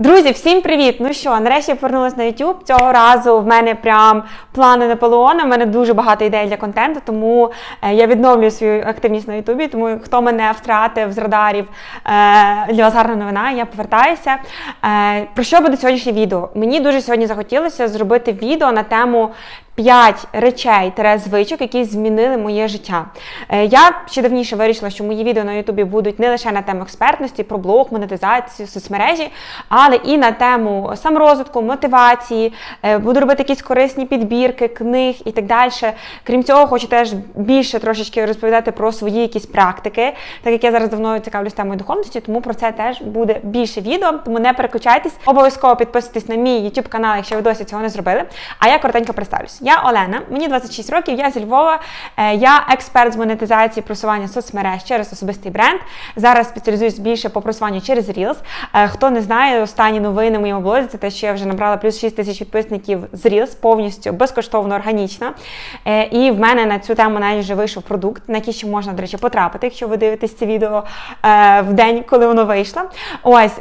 Друзі, всім привіт! Ну що, нарешті я повернулася на YouTube. Цього разу в мене прям плани Наполеона. В мене дуже багато ідей для контенту, тому е, я відновлюю свою активність на Ютубі. Тому хто мене втратив з радарів е, для вас гарна новина, я повертаюся. Е, Про що буде сьогоднішнє відео? Мені дуже сьогодні захотілося зробити відео на тему. 5 речей звичок, які змінили моє життя. Е, Я ще давніше вирішила, що мої відео на Ютубі будуть не лише на тему експертності, про блог, монетизацію, соцмережі, але і на тему саморозвитку, мотивації. Е, Буду робити якісь корисні підбірки, книг і так далі. Крім цього, хочу теж більше трошечки розповідати про свої якісь практики, так як я зараз давно цікавлюсь темою духовності, тому про це теж буде більше відео. Тому не переключайтесь. Обов'язково підписуйтесь на мій YouTube канал, якщо ви досі цього не зробили. А я коротенько представлюсь. Я Олена, мені 26 років, я зі Львова. Е, Я експерт з монетизації просування соцмереж через особистий бренд. Зараз спеціалізуюсь більше по просуванню через Reels. Е, Хто не знає, останні новини в моєму блозі це те, що я вже набрала плюс 6 тисяч підписників з Reels, повністю безкоштовно, органічно. Е, І в мене на цю тему навіть вже вийшов продукт, на який ще можна, до речі, потрапити, якщо ви дивитесь це відео в день, коли воно вийшло. Ось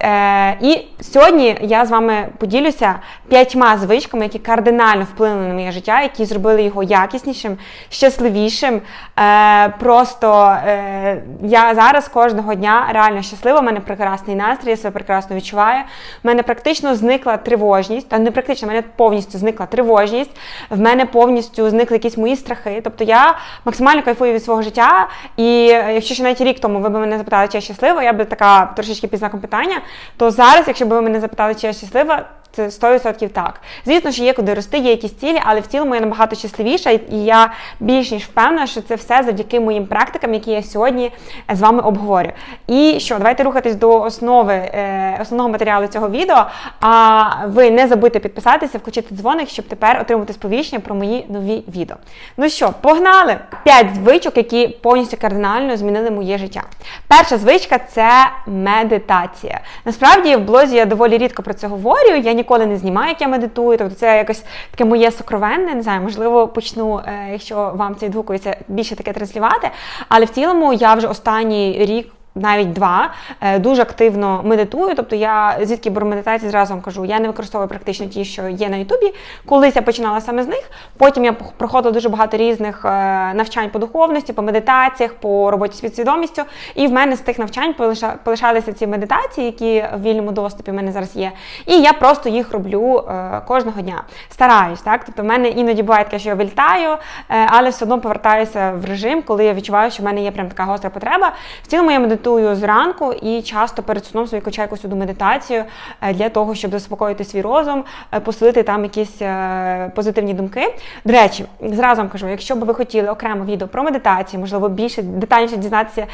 і сьогодні я з вами поділюся п'ятьма звичками, які кардинально вплинули на моє життя, які зробили його якіснішим, щасливішим. Е, Просто е, я зараз кожного дня реально щаслива. У мене прекрасний настрій, я себе прекрасно відчуваю. У мене практично зникла тривожність, та не практично, в мене повністю зникла тривожність. В мене повністю зникли якісь мої страхи. Тобто я максимально кайфую від свого життя. І е, якщо ще навіть рік тому ви б мене запитали, чи я щаслива, я би така трошечки під знаком питання. То зараз, якщо б ви мене запитали, чи я щаслива, це 100% так. Звісно, що є куди рости, є якісь цілі, але в цілому я набагато щасливіша, і я більш ніж впевнена, що це все завдяки моїм практикам, які я сьогодні з вами обговорю. І що, давайте рухатись до основи е, основного матеріалу цього відео. А ви не забудьте підписатися, включити дзвоник, щоб тепер отримати сповіщення про мої нові відео. Ну що, погнали! П'ять звичок, які повністю кардинально змінили моє життя. Перша звичка це медитація. Насправді в блозі я доволі рідко про це говорю. Я ніколи не знімаю, як я медитую. Тобто це якось таке моє сокровенне. Не знаю, можливо, почну, е, якщо вам це відгукується, більше таке транслювати. Але в цілому я вже останній рік. Навіть два е, дуже активно медитую. Тобто я звідки беру медитації, зразу вам кажу, я не використовую практично ті, що є на Ютубі. Колись я починала саме з них. Потім я проходила дуже багато різних е, навчань по духовності, по медитаціях, по роботі з підсвідомістю. І в мене з тих навчань полиша- полишалися ці медитації, які в вільному доступі в мене зараз є. І я просто їх роблю е, кожного дня. Стараюсь, так. Тобто, в мене іноді буває таке, що я вильтаю, е, але все одно повертаюся в режим, коли я відчуваю, що в мене є прям така гостра потреба. В цілому я медитую зранку і часто перед сном собі качаю якусь медитацію е, для того, щоб заспокоїти свій розум, е, поселити там якісь е, позитивні думки. До речі, зразу вам кажу, якщо б ви хотіли окремо відео про медитацію, можливо, більше детальніше дізнатися,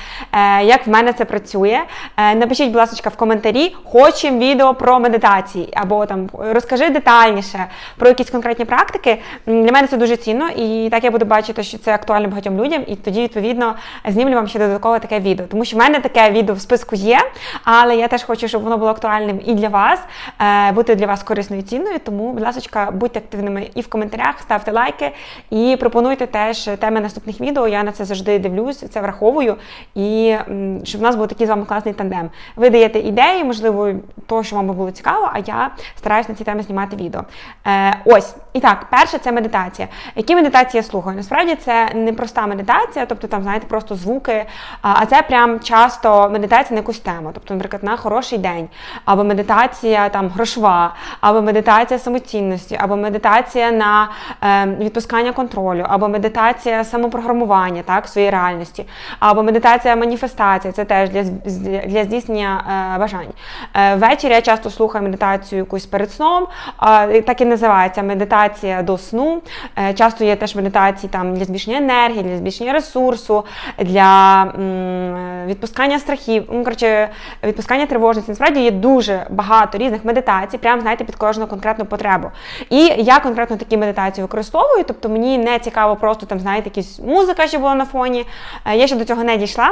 як в мене це працює. Напишіть, будь ласка, в коментарі, хочемо відео про медитації, або там розкажи детальніше про якісь конкретні практики. Для мене це дуже цінно, і так я буду бачити, що це актуально багатьом людям, і тоді, відповідно, знімлю вам ще додаткове таке відео. Тому що в мене таке відео в списку є, але я теж хочу, щоб воно було актуальним і для вас, е, бути для вас корисною і цінною. Тому, будь ласка, будьте активними і в коментарях, ставте лайки і пропонуйте теж теми наступних відео. Я на це завжди дивлюсь, це враховую, і щоб в нас був такий з вами класний тандем. Ви даєте ідеї, можливо, то, що вам було цікаво, а я стараюсь на ці теми знімати відео. Е, ось. І так, перше це медитація. Які медитації я слухаю? Насправді це не проста медитація, тобто там, знаєте, просто звуки, а це прям часто медитація на якусь тему. Тобто, наприклад, на хороший день, або медитація там грошова, або медитація самоцінності, або медитація на е, відпускання контролю, або медитація самопрограмування так, своєї реальності, або медитація маніфестації, це теж для, для здійснення е, бажань. Е, ввечері я часто слухаю медитацію якусь перед сном, е, так і називається медитація до сну. Е, часто є теж медитації там для збільшення енергії, для збільшення ресурсу, для м, відпускання страхів, ну, коротше, відпускання тривожності. Насправді є дуже багато різних медитацій, прям знаєте, під кожну конкретну потребу. І я конкретно такі медитації використовую, тобто мені не цікаво просто там, знаєте, якісь музика, що була на фоні. Е, Я ще до цього не дійшла.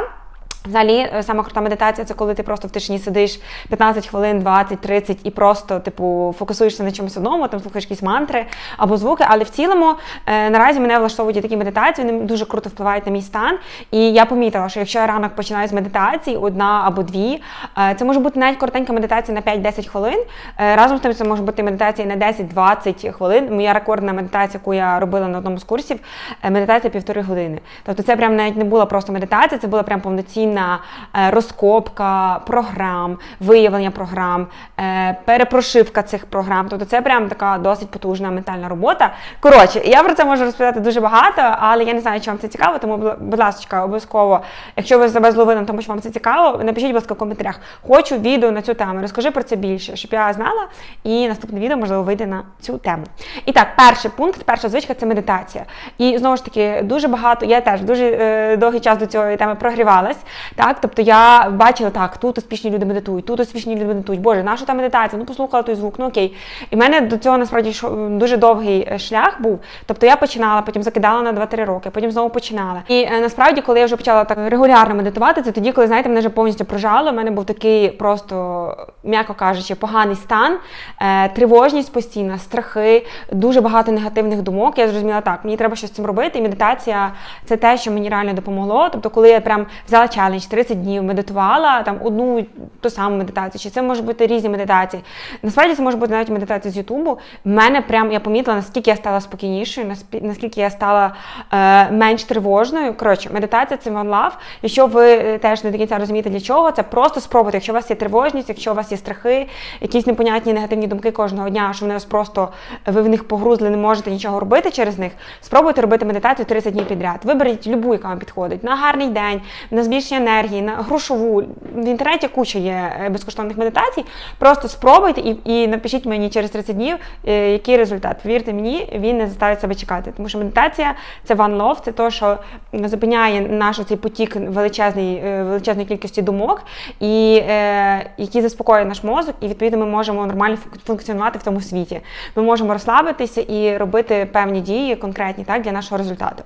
Взагалі, е, сама крута медитація це коли ти просто в тишині сидиш 15 хвилин, 20, 30 і просто типу фокусуєшся на чомусь одному, там слухаєш якісь мантри або звуки. Але в цілому е, наразі мене влаштовують такі медитації, вони дуже круто впливають на мій стан. І я помітила, що якщо я ранок починаю з медитації, одна або дві, е, це може бути навіть коротенька медитація на 5-10 хвилин. Е, разом з тим це може бути медитація на 10-20 хвилин. Моя рекордна медитація, яку я робила на одному з курсів, е, медитація півтори години. Тобто це прям навіть не була просто медитація, це була прям повноцінна повноцінна е, розкопка програм, виявлення програм, е, перепрошивка цих програм. Тобто це прям така досить потужна ментальна робота. Коротше, я про це можу розповідати дуже багато, але я не знаю, чи вам це цікаво, тому, будь ласка, обов'язково, якщо ви себе зловили, на тому що вам це цікаво, напишіть, будь ласка, в коментарях. Хочу відео на цю тему. Розкажи про це більше, щоб я знала, і наступне відео, можливо, вийде на цю тему. І так, перший пункт, перша звичка це медитація. І знову ж таки, дуже багато, я теж дуже е, довгий час до цієї теми прогрівалась. Так, тобто я бачила так, тут успішні люди медитують, тут успішні люди медитують. Боже, наша та медитація? Ну послухала той звук, ну окей. І в мене до цього насправді дуже довгий е, шлях був. Тобто я починала, потім закидала на 2-3 роки, потім знову починала. І е, насправді, коли я вже почала так регулярно медитувати, це тоді, коли знаєте, мене вже повністю прожало. У мене був такий просто, м'яко кажучи, поганий стан, е, тривожність постійна, страхи, дуже багато негативних думок. Я зрозуміла, так, мені треба щось з цим робити. І медитація це те, що мені реально допомогло. Тобто, коли я прям взяла челендж 30 днів медитувала там одну ту саму медитацію, чи це може бути різні медитації. Насправді це може бути навіть медитація з Ютубу. В мене прям я помітила, наскільки я стала спокійнішою, наскільки я стала е, менш тривожною. Коротше, медитація це one love. Якщо ви е, теж не до кінця розумієте, для чого, це просто спробуйте. Якщо у вас є тривожність, якщо у вас є страхи, якісь непонятні негативні думки кожного дня, що вони вас просто ви в них погрузли, не можете нічого робити через них. Спробуйте робити медитацію 30 днів підряд. Виберіть любу, яка вам підходить, на гарний день, на збільшення енергії, на грошову. В інтернеті куча є е, безкоштовних медитацій. Просто спробуйте і і напишіть мені через 30 днів, е, який результат. Повірте мені, він не заставить себе чекати. Тому що медитація це one love, це те, що зупиняє наш цей потік величезний, е, величезної кількості думок, і е, які заспокоює наш мозок, і відповідно ми можемо нормально функціонувати в цьому світі. Ми можемо розслабитися і робити певні дії конкретні так, для нашого результату.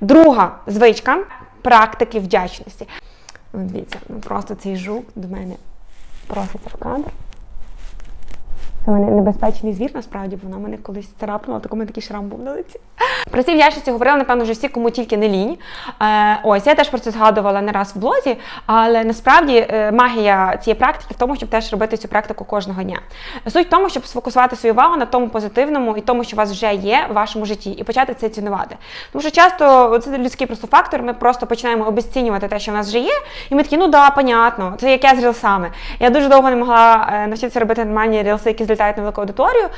Друга звичка практики вдячності. Ну, дивіться, ну просто цей жук до мене проситься в кадр. Це мене небезпечний звір, насправді, вона мене колись царапнула, так у мене такий шрам був на лиці. Про ці вдячності говорили, напевно, вже всі, кому тільки не лінь. Е, ось, я теж про це згадувала не раз в блозі, але насправді е, магія цієї практики в тому, щоб теж робити цю практику кожного дня. Суть в тому, щоб сфокусувати свою увагу на тому позитивному і тому, що у вас вже є в вашому житті, і почати це цінувати. Тому що часто це людський просто фактор, ми просто починаємо обесцінювати те, що в нас вже є, і ми такі, ну да, понятно, це як я з рілсами. Я дуже довго не могла е, навчитися робити нормальні рілси, які злітають на велику аудиторію.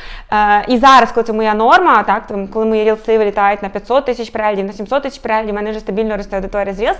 І зараз, коли це моя норма, так, коли мої рілси вилітають вилітають на 500 тисяч переглядів, на 700 тисяч переглядів, в мене вже стабільно росте аудиторія з Reels.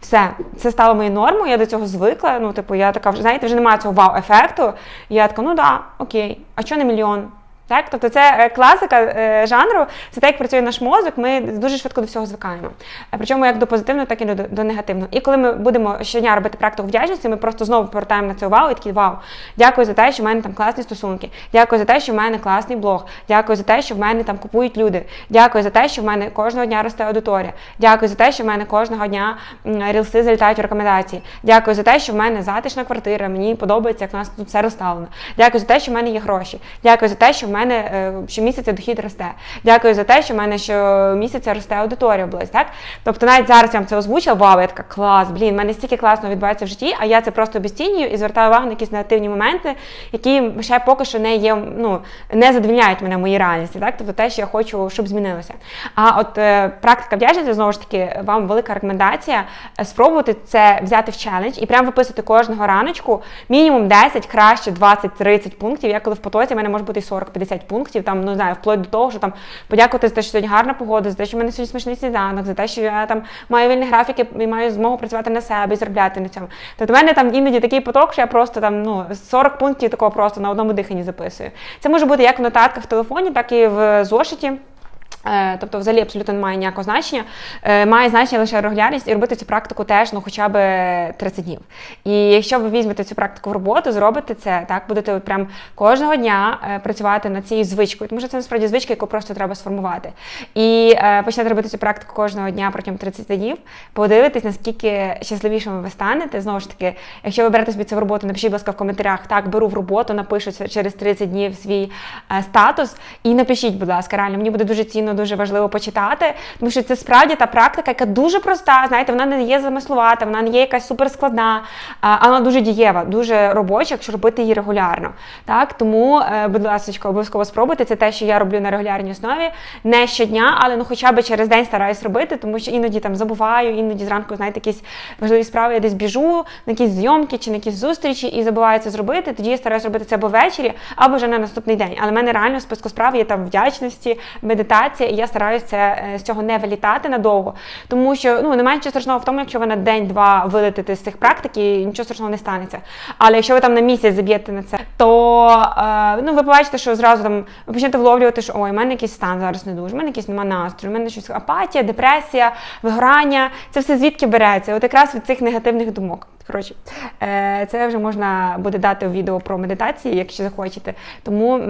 Все, це стало моєю нормою, я до цього звикла. Ну, типу, я така, вже знаєте, вже немає цього вау-ефекту. Я така, ну да, окей, а що не мільйон? Так? Тобто це е, класика е, жанру, це так, як працює наш мозок, ми дуже швидко до всього звикаємо. Е, причому як до позитивного, так і до, до негативного. І коли ми будемо щодня робити практику вдячності, ми просто знову повертаємо на це увагу і такі вау, дякую за те, що в мене там класні стосунки, дякую за те, що в мене класний блог, дякую за те, що в мене там купують люди, дякую за те, що в мене кожного дня росте аудиторія, дякую за те, що в мене кожного дня рілси залітають у рекомендації. Дякую за те, що в мене затишна квартира, мені подобається, як у нас тут все розставлено. Дякую за те, що в мене є гроші. Дякую за те, що в мене мене е, щомісяця дохід росте. Дякую за те, що в мене щомісяця росте аудиторія область. Так? Тобто навіть зараз я вам це озвучила, вау, я така клас, блін, в мене стільки класно відбувається в житті, а я це просто обіцінюю і звертаю увагу на якісь негативні моменти, які ще поки що не є, ну не задовільняють мене в моїй реальності. Так? Тобто те, що я хочу, щоб змінилося. А от е, практика вдячності, знову ж таки, вам велика рекомендація е, спробувати це взяти в челендж і прямо виписати кожного раночку мінімум 10, краще 20-30 пунктів. Я коли в потоці в мене може бути 40-50 10 пунктів, там, ну знаю, вплоть до того, що там подякувати за те, що сьогодні гарна погода, за те, що в мене сьогодні смачний сніданок, за те, що я там маю вільні графіки і маю змогу працювати на себе і заробляти на цьому. Тобто в мене там іноді такий поток, що я просто там ну 40 пунктів такого просто на одному диханні записую. Це може бути як в нотатках в телефоні, так і в зошиті. Е, Тобто, взагалі абсолютно немає ніякого значення. Е, Має значення лише регулярність і робити цю практику теж ну, хоча б 30 днів. І якщо ви візьмете цю практику в роботу, зробите це, так будете прям кожного дня е, працювати над цією звичкою, тому що це насправді звичка, яку просто треба сформувати. І е, почнете робити цю практику кожного дня протягом 30 днів, подивитись, наскільки щасливішими ви станете. Знову ж таки, якщо ви берете собі це в роботу, напишіть, будь ласка, в коментарях, так, беру в роботу, напишу через 30 днів свій е, статус. І напишіть, будь ласка, реально, мені буде дуже цінно, дуже важливо почитати, тому що це справді та практика, яка дуже проста. Знаєте, вона не є замислувата, вона не є якась суперскладна, а вона дуже дієва, дуже робоча, якщо робити її регулярно. Так, тому, е, будь ласка, обов'язково спробуйте. Це те, що я роблю на регулярній основі, не щодня, але ну хоча б через день стараюсь робити, тому що іноді там забуваю, іноді зранку, знаєте, якісь важливі справи, я десь біжу на якісь зйомки чи на якісь зустрічі і забуваю це зробити. Тоді я стараюсь робити це або ввечері, або вже на наступний день. Але в мене реально в списку справ є там вдячності, медитація, і я стараюся е, з цього не вилітати надовго, тому що ну немає нічого страшного в тому, якщо ви на день-два вилетите з цих практик і нічого страшного не станеться. Але якщо ви там на місяць заб'єте на це, то е, ну ви побачите, що зразу там ви почнете вловлювати, що ой, у мене якийсь стан зараз не дуже, у мене якийсь нема настрою, у мене щось апатія, депресія, вигорання. Це все звідки береться? От якраз від цих негативних думок. Коротше, е, це вже можна буде дати у відео про медитації, якщо захочете. Тому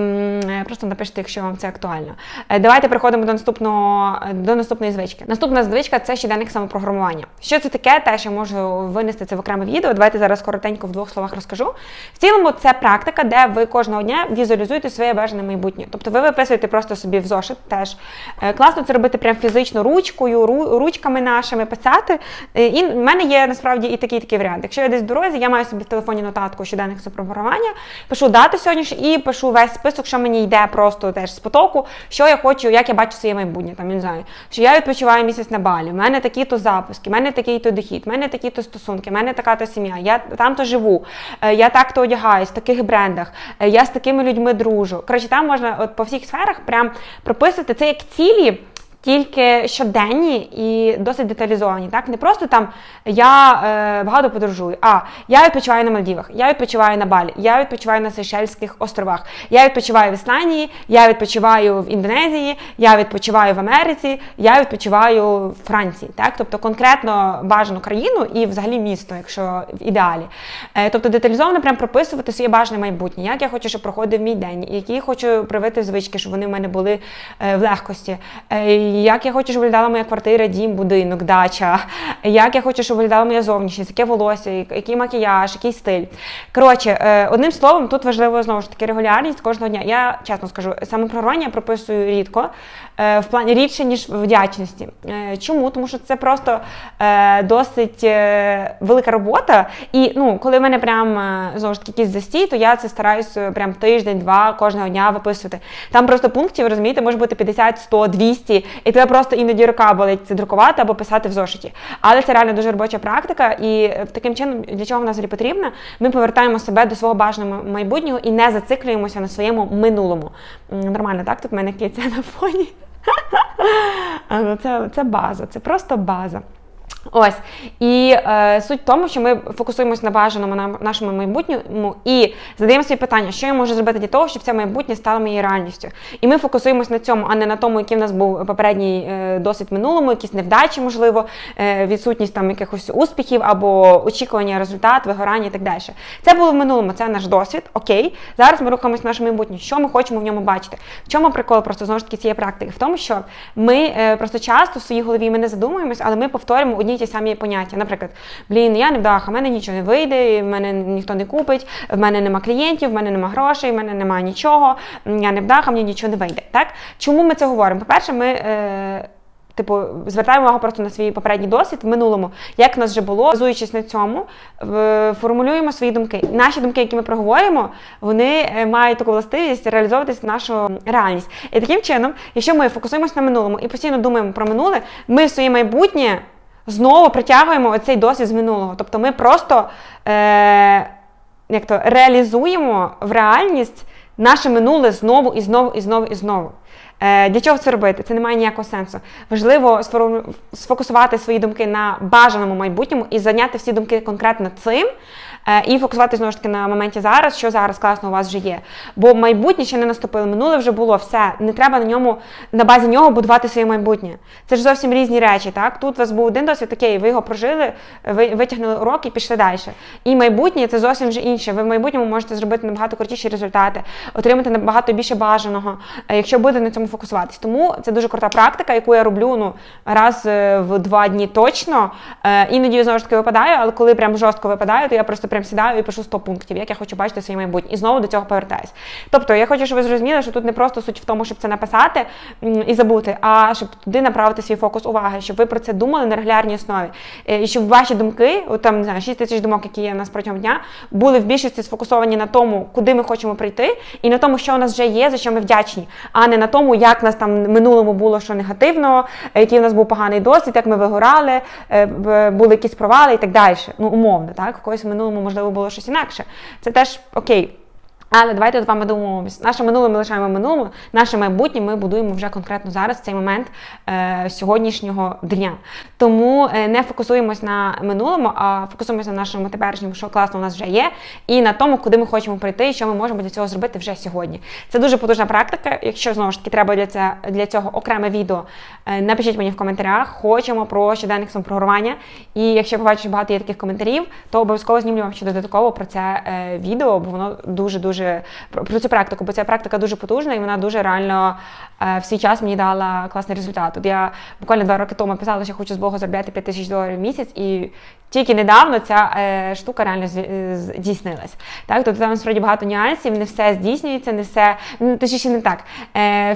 просто напишіть, якщо вам це актуально. Е, Давайте переходимо до наступного до наступної звички. Наступна звичка це щоденник самопрограмування. Що це таке? Те, що можу винести це в окреме відео. Давайте зараз коротенько в двох словах розкажу. В цілому, це практика, де ви кожного дня візуалізуєте своє бажане майбутнє. Тобто ви виписуєте просто собі в зошит теж. Е, Класно це робити прям фізично ручкою, ручками нашими писати. Е, І в мене є насправді і такий такий варіант. Якщо я десь в дорозі, я маю собі в телефоні нотатку щоденних самопрограмування, пишу дату сьогоднішню і пишу весь список, що мені йде просто теж з потоку, що я хочу, як я бачу своє майбутнє. Там не знаю, що я відпочиваю місяць на балі, в мене такі-то запуски, в мене такий-то дохід, в мене такі-то стосунки, в мене така-то сім'я, я там-то живу, е, я так-то одягаюсь, в таких брендах, е, я з такими людьми дружу. Коротше, там можна от по всіх сферах прям прописувати це як цілі. Тільки щоденні і досить деталізовані. Так не просто там я е, багато подорожую. А я відпочиваю на Мальдівах, я відпочиваю на Балі, я відпочиваю на Сейшельських островах, я відпочиваю в Ісландії, я відпочиваю в Індонезії, я відпочиваю в Америці, я відпочиваю в Франції. Так, тобто конкретно бажану країну і взагалі місто, якщо в ідеалі. Е, тобто деталізовано прям прописувати своє бажане майбутнє, як я хочу, щоб проходив мій день, які хочу привити звички, щоб вони в мене були е, в легкості. Е, як я хочу, щоб виглядала моя квартира, дім, будинок, дача, як я хочу, щоб виглядала моя зовнішність, яке волосся, який макіяж, який стиль. Коротше, е, одним словом, тут важливо знову ж таки регулярність кожного дня. Я чесно скажу, самопрограмування прописую рідко, е, в плані рідше, ніж вдячності. Е, Чому? Тому що це просто досить велика робота. І ну, коли в мене прям знову ж таки якийсь застій, то я це стараюсь е, прям тиждень-два кожного дня виписувати. Там просто пунктів, розумієте, може бути 50, 100, 200, і тебе просто іноді рука болить це друкувати або писати в зошиті. Але це реально дуже робоча практика, і е, таким чином, для чого вона взагалі потрібна, ми повертаємо себе до свого бажаного майбутнього і не зациклюємося на своєму минулому. Нормально, так? Тут в мене киця на фоні. Ну, Це, це база, це просто база. Ось і е, суть в тому, що ми фокусуємося на бажаному на нашому майбутньому і задаємо собі питання, що я можу зробити для того, щоб це майбутнє стало моєю реальністю. І ми фокусуємося на цьому, а не на тому, який в нас був попередній е, досвід минулому, якісь невдачі, можливо, е, відсутність там якихось успіхів або очікування результат, вигорання і так далі. Це було в минулому, це наш досвід. Окей, зараз ми рухаємося в наше майбутнє. Що ми хочемо в ньому бачити? В чому прикол просто знову ж таки цієї практики? В тому, що ми е, просто часто в своїй голові ми не задумуємося, але ми повторюємо одні й ті самі поняття. Наприклад, блін, я не вдаха, в мене нічого не вийде, в мене ніхто не купить, в мене нема клієнтів, в мене нема грошей, в мене немає нічого, я не вдаха, мені нічого не вийде. Так? Чому ми це говоримо? По-перше, ми. Е, Типу, звертаємо увагу просто на свій попередній досвід в минулому, як в нас вже було, базуючись на цьому, формулюємо свої думки. Наші думки, які ми проговорюємо, вони е, мають таку властивість реалізовуватись в нашу реальність. І таким чином, якщо ми фокусуємося на минулому і постійно думаємо про минуле, ми в своє майбутнє знову притягуємо оцей досвід з минулого. Тобто ми просто е, як то, реалізуємо в реальність наше минуле знову і знову і знову і знову. Е, Для чого це робити? Це не має ніякого сенсу. Важливо сфокусувати свої думки на бажаному майбутньому і зайняти всі думки конкретно цим. Е, і фокусувати знову ж таки на моменті зараз, що зараз класно у вас вже є. Бо майбутнє ще не наступило, минуле вже було все. Не треба на ньому на базі нього будувати своє майбутнє. Це ж зовсім різні речі. Так тут у вас був один досвід, такий, ви його прожили, ви витягнули урок і пішли далі. І майбутнє це зовсім вже інше. Ви в майбутньому можете зробити набагато крутіші результати, отримати набагато більше бажаного, е, якщо будете на цьому фокусуватись. Тому це дуже крута практика, яку я роблю ну раз е, в два дні точно. Іноді знову ж таки випадаю, але коли прям жорстко випадаю, то я просто прям сідаю і пишу 100 пунктів, як я хочу бачити своє майбутнє. І знову до цього повертаюсь. Тобто, я хочу, щоб ви зрозуміли, що тут не просто суть в тому, щоб це написати і забути, а щоб туди направити свій фокус уваги, щоб ви про це думали на регулярній основі. І щоб ваші думки, там не знаю, 6 тисяч думок, які є у нас протягом дня, були в більшості сфокусовані на тому, куди ми хочемо прийти, і на тому, що у нас вже є, за що ми вдячні, а не на тому, як нас там в минулому було що негативно, який у нас був поганий досвід, як ми вигорали, е, були якісь провали і так далі. Ну, умовно, так, в когось в минулому можливо було щось інакше. Це теж окей. Але давайте з вами домовимося. Наше минуле ми лишаємо минулому, наше майбутнє ми будуємо вже конкретно зараз, цей момент е, сьогоднішнього дня. Тому е, не фокусуємось на минулому, а фокусуємося на нашому теперішньому, що класно у нас вже є, і на тому, куди ми хочемо прийти, і що ми можемо для цього зробити вже сьогодні. Це дуже потужна практика. Якщо знову ж таки треба для цього, для цього окреме відео, е, напишіть мені в коментарях. Хочемо про щоденник самопрограмування. І якщо побачиш багато є таких коментарів, то обов'язково знімлю вам ще додатково про це е, відео, бо воно дуже дуже дуже про цю практику, бо ця практика дуже потужна і вона дуже реально е, в свій час мені дала класний результат. От я буквально два роки тому писала, що хочу з Богу заробляти 5 тисяч доларів в місяць, і тільки недавно ця е, штука реально е, здійснилась. Так, тобто там справді багато нюансів, не все здійснюється, не все ну, точніше не так.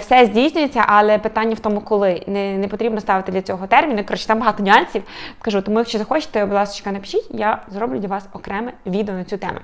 Все здійснюється, але питання в тому, коли не не потрібно ставити для цього терміни. Коротше, там багато нюансів. Кажу, тому якщо захочете, будь ласка, напишіть, я зроблю для вас окреме відео на цю тему.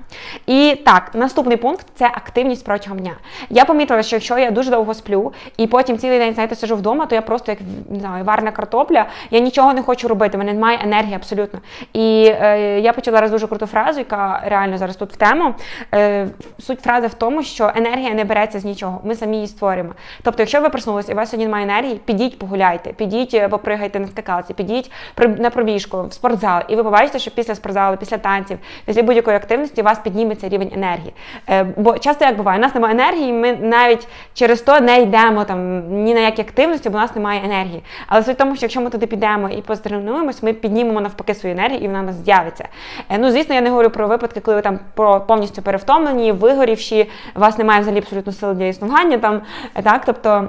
І так, наступний пункт це активність протягом дня. Я помітила, що якщо я дуже довго сплю і потім цілий день знаєте, сижу вдома, то я просто як не знаю, варна картопля, я нічого не хочу робити, в мене немає енергії абсолютно. І е, я почала раз дуже круту фразу, яка реально зараз тут в тему. Е, Суть фрази в тому, що енергія не береться з нічого, ми самі її створюємо. Тобто, якщо ви проснулися і у вас сьогодні немає енергії, підіть погуляйте, підіть, е, попригайте на скакалці, підіть на пробіжку, в спортзал, і ви побачите, що після спортзалу, після танців, після будь-якої активності у вас підніметься рівень енергії. Е, бо часто як буває, у нас немає енергії, ми навіть через то не йдемо там ні на які активності, бо у нас немає енергії. Але суть в тому, що якщо ми туди підемо і позтренуємось, ми піднімемо навпаки свою енергію і вона нас з'явиться. Е, ну, звісно, я не говорю про випадки, коли ви там повністю перевтомлені, вигорівші, у вас немає взагалі абсолютно сили для існування там, е, так, тобто.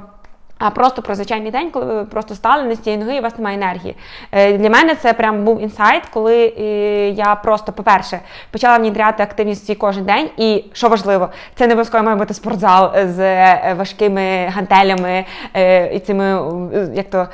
А просто про звичайний день, коли ви просто стали цієї ноги, і у вас немає енергії. Е, для мене це прям був інсайт, коли я просто, по-перше, почала внідряти активність свій кожен день. І що важливо, це не обов'язково має бути спортзал з важкими гантелями і цими як то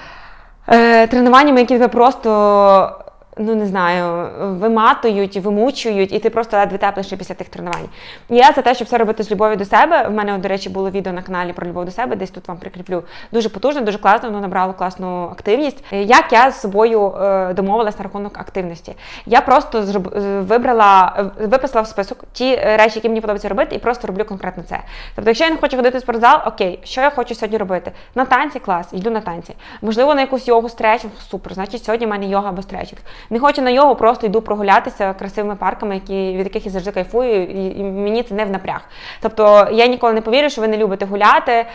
тренуваннями, які тебе просто ну не знаю, виматують, вимучують, і ти просто ледве теплиш після тих тренувань. Я за те, щоб все робити з любов'ю до себе. В мене, до речі, було відео на каналі про любов до себе, десь тут вам прикріплю. Дуже потужно, дуже класно, воно набрало класну активність. Як я з собою е, домовилась на рахунок активності? Я просто е, вибрала, е, виписала в список ті речі, які мені подобається робити, і просто роблю конкретно це. Тобто, якщо я не хочу ходити в спортзал, окей, що я хочу сьогодні робити? На танці клас, йду на танці. Можливо, на якусь йогу стретчинг, супер. Значить, сьогодні в мене йога або стретчинг. Не хочу на йогу, просто йду прогулятися красивими парками, які, від яких я завжди кайфую, і, і мені це не в напряг. Тобто я ніколи не повірю, що ви не любите гуляти, е,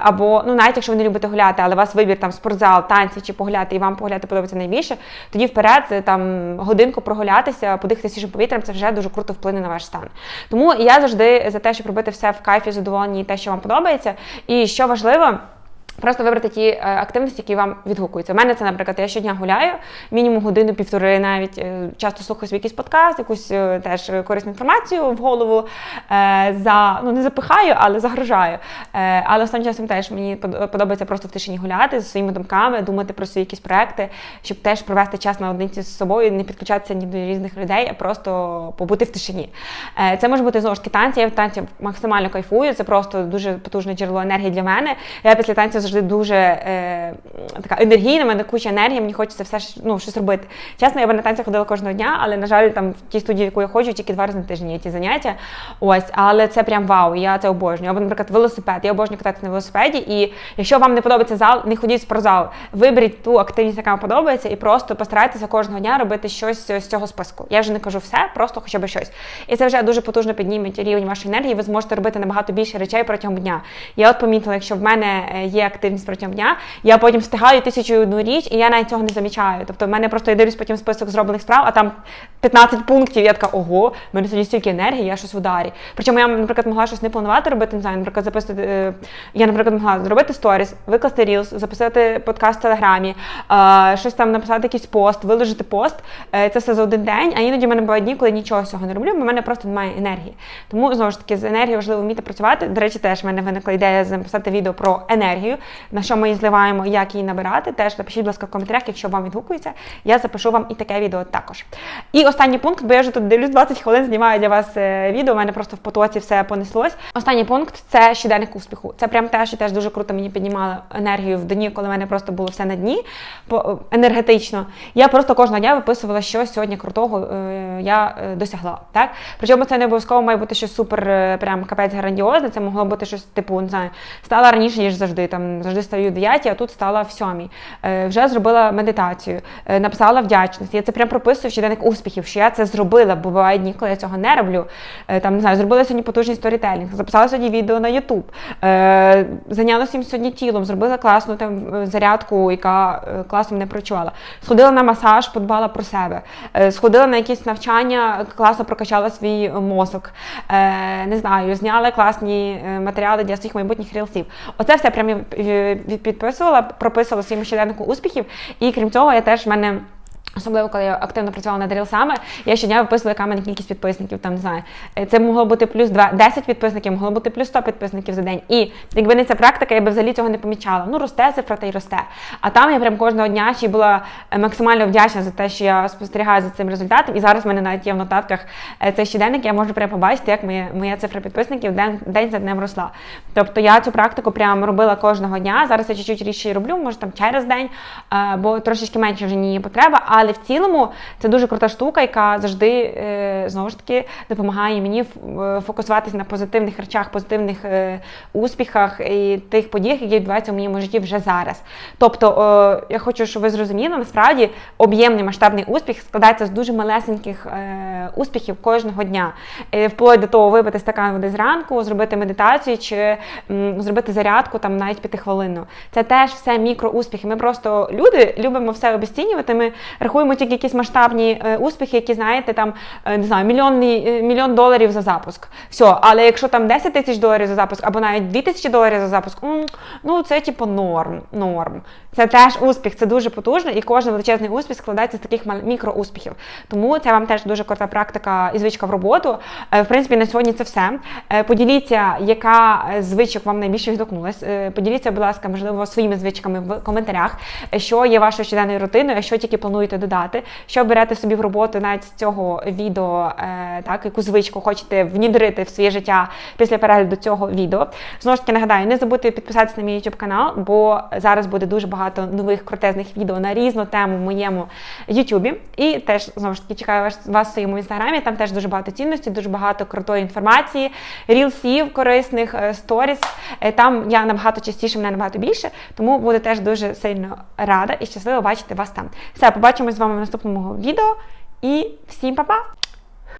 або ну навіть якщо ви не любите гуляти, але у вас вибір там спортзал, танці чи погуляти, і вам погуляти подобається найбільше, тоді вперед е, там годинку прогулятися, подихати свіжим повітрям, це вже дуже круто вплине на ваш стан. Тому я завжди за те, щоб робити все в кайфі, задоволенні і те, що вам подобається. І що важливо. Просто вибрати ті е, активності, які вам відгукуються. У мене це, наприклад, я щодня гуляю, мінімум годину-півтори, навіть е, часто слухаю свій якийсь подкаст, якусь е, теж корисну інформацію в голову за ну не запихаю, але загрожаю. Але останнім часом теж мені подобається просто в тишині гуляти зі своїми думками, думати про свої якісь проекти, щоб теж провести час наодинці з собою, не підключатися ні до різних людей, а просто побути в тишині. Це може бути знову ж таки танці. Я в танці максимально кайфую. Це просто дуже потужне джерело енергії для мене. Я після танців завжди дуже е, така енергійна, в мене куча енергії, мені хочеться все ну, щось робити. Чесно, я би на танці ходила кожного дня, але, на жаль, там в тій студії, в яку я ходжу, тільки два рази на тиждень є ті заняття. Ось, але це прям вау, я це обожнюю. Або, наприклад, велосипед. Я обожнюю кататися на велосипеді. І якщо вам не подобається зал, не ходіть в спортзал. Виберіть ту активність, яка вам подобається, і просто постарайтеся кожного дня робити щось з цього списку. Я вже не кажу все, просто хоча б щось. І це вже дуже потужно підніме рівень вашої енергії. Ви зможете робити набагато більше речей протягом дня. Я от помітила, якщо в мене е, є активність протягом дня, я потім встигаю тисячу і одну річ, і я навіть цього не замічаю. Тобто, в мене просто я дивлюсь потім список зроблених справ, а там 15 пунктів. Я така, ого, в мене сьогодні стільки енергії, я щось в ударі. Причому я, наприклад, могла щось не планувати робити, не наприклад, записувати. е, Я, наприклад, могла зробити сторіс, викласти рілс, записати подкаст в телеграмі, е, щось там написати якийсь пост, виложити пост. Е, Це все за один день. А іноді в мене бувають дні, коли нічого цього не роблю, бо в мене просто немає енергії. Тому знову ж таки з енергією важливо вміти працювати. До речі, теж в мене виникла ідея записати відео про енергію, на що ми її зливаємо, як її набирати. Теж напишіть, будь ласка, в коментарях, якщо вам відгукується, я запишу вам і таке відео також. І останній пункт, бо я вже тут дивлюсь 20 хвилин, знімаю для вас е, відео. У мене просто в потоці все понеслось. Останній пункт це щоденник успіху. Це прям те, що теж дуже круто мені піднімало енергію в дні, коли в мене просто було все на дні по- енергетично. Я просто кожного дня виписувала, що сьогодні крутого е, я е, досягла. Так? Причому це не обов'язково має бути щось супер, е, прям капець грандіозне. Це могло бути щось типу, не знаю, стала раніше, ніж завжди. Там завжди стаю в 9, а тут стала в 7. Е, вже зробила медитацію, е, написала вдячність. Я це прям прописую в щоденник успіхів, що я це зробила, бо бувають дні, коли я цього не роблю. Е, там не знаю, зробила сьогодні потужний сторітелінг, записала сьогодні відео на е, зайнялася їм сьогодні тілом, зробила класну там зарядку, яка класно мене прочувала. Сходила на масаж, подбала про себе. Сходила на якісь навчання, класно прокачала свій мозок. Не знаю, зняла класні матеріали для своїх майбутніх рілсів. Оце все прям підписувала, прописувала в своєму щоденнику успіхів. І крім цього, я теж в мене. Особливо, коли я активно працювала над рілсами, я щодня виписувала, яка мене кількість підписників. Там не знаю, Е, це могло бути плюс 2, 10 підписників, могло бути плюс 100 підписників за день. І якби не ця практика, я би взагалі цього не помічала. Ну, росте цифра та й росте. А там я прям кожного дня ще була е, максимально вдячна за те, що я спостерігаю за цим результатом. І зараз в мене навіть є в нотатках е, цей щоденник, я можу прям побачити, як моя, моя цифра підписників день, день за днем росла. Тобто я цю практику прям робила кожного дня. Зараз я чуть-чуть рідше роблю, може там через день, бо трошечки менше вже ні потреба. Але в цілому це дуже крута штука, яка завжди е, знову ж таки допомагає мені е, фокусуватися на позитивних речах, позитивних е, успіхах і тих подіях, які відбуваються в моєму житті вже зараз. Тобто, я хочу, щоб ви зрозуміли, насправді об'ємний масштабний успіх складається з дуже малесеньких успіхів кожного дня. Вплоть до того випити стакан води зранку, зробити медитацію чи зробити зарядку там навіть п'ятихвилинну. Це теж все мікроуспіхи. Ми просто люди любимо все обесцінювати. Ми тільки якісь масштабні е, успіхи, які знаєте, там е, не знаю, мільйонний е, мільйон доларів за запуск. Все, але якщо там 10 тисяч доларів за запуск, або навіть 2 тисячі доларів за запуск, ну це типу норм. норм. Це теж успіх, це дуже потужно, і кожен величезний успіх складається з таких мікроуспіхів. Тому це вам теж дуже крута практика і звичка в роботу. В принципі, на сьогодні це все. Поділіться, яка звичок вам найбільше відгукнулась. Поділіться, будь ласка, можливо, своїми звичками в коментарях, що є вашою щоденною рутиною, а що тільки плануєте додати, що берете собі в роботу навіть з цього відео, е, так, яку звичку хочете внідрити в своє життя після перегляду цього відео. Знову ж таки нагадаю, не забудьте підписатися на мій YouTube канал, бо зараз буде дуже багато нових крутезних відео на різну тему в моєму YouTube. І теж знову ж таки чекаю вас, вас в своєму інстаграмі. Там теж дуже багато цінності, дуже багато крутої інформації, рілсів корисних, е, сторіс. Е, Там я набагато частіше, мене набагато більше, тому буду теж дуже сильно рада і щаслива бачити вас там. Все, побачимось з вами в наступному відео. І всім па-па!